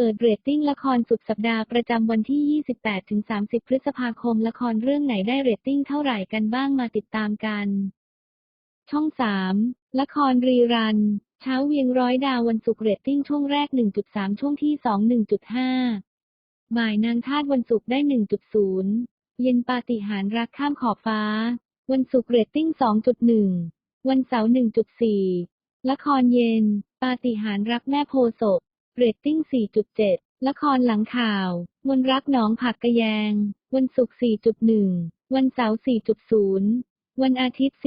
เปิดเรตติ้งละครสุดสัปดาห์ประจำวันที่ 28-30 พฤษภาคม ละครเรื่องไหนได้เรตติ้งเท่าไหร่กันบ้างมาติดตามกัน ช่อง 3 ละครรีรัน เช้าเวียงร้อยดาววันศุกร์เรตติ้งช่วงแรก 1.3 ช่วงที่ 2 1.5 บ่ายนางทาสวันศุกร์ได้ 1.0 เย็นปาฏิหาริย์รักข้ามขอบฟ้า วันศุกร์เรตติ้ง 2.1 วันเสาร์ 1.4 ละครเย็น ปาฏิหาริย์รักแม่โพศพ เรตติ้ง 4.7 ละครหลังข่าว มนรักหนองผักกระแยง วันศุกร์ 4.1 วันเสาร์ 4.0 วันอาทิตย์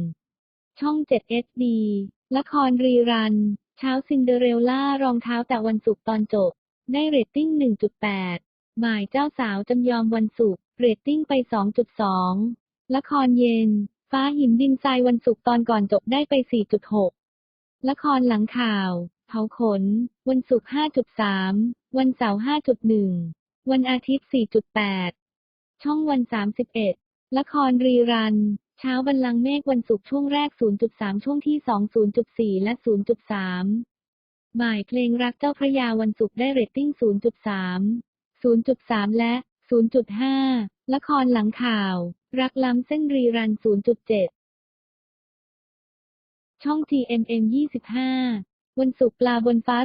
4.1 ช่อง 7 SD ละครรีรัน เช้าซินเดอเรลล่ารองเท้าแต่วันศุกร์ตอนจบ ได้เรตติ้ง 1.8 หมายเจ้าสาวจำยอมวันศุกร์ เรตติ้งไป 2.2 ละครเย็น ฟ้าหินดินทรายวันศุกร์ตอนก่อนจบได้ไป 4.6 ละครหลังข่าว เผาขน วันศุกร์ 5.3 วันเสาร์ 5.1 วันอาทิตย์ 4.8 ช่องวัน 31 ละครรีรัน เช้าบันลังเมฆวันศุกร์ช่วงแรก 0.3 ช่วงที่ 2 0.4 และ 0.3 บ่ายเพลงรักเจ้าพระยาวันศุกร์ได้เรตติ้ง 0.3 0.3 และ 0.5 ละครหลังข่าว รักล้ำเส้นรีรัน 0.7ช่อง TMM 25 วันศุกร์ปลาบนฟ้า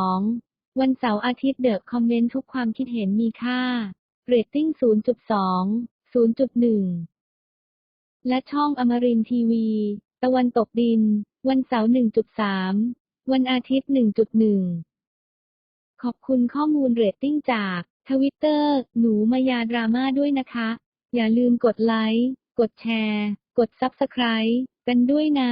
0.2 วันเสาร์อาทิตย์เดอะคอมเมนต์ทุกความคิดเห็นมีค่า เรตติ้ง 0.2 0.1 และช่องอมรินทีวี ตะวันตกดิน วันเสาร์ 1.3 วันอาทิตย์ 1.1 ขอบคุณข้อมูลเรตติ้งจากทวิตเตอร์ หนูมายาดราม่าด้วยนะคะ อย่าลืมกดไลค์ กดแชร์ กด Subscribe กันด้วยนะ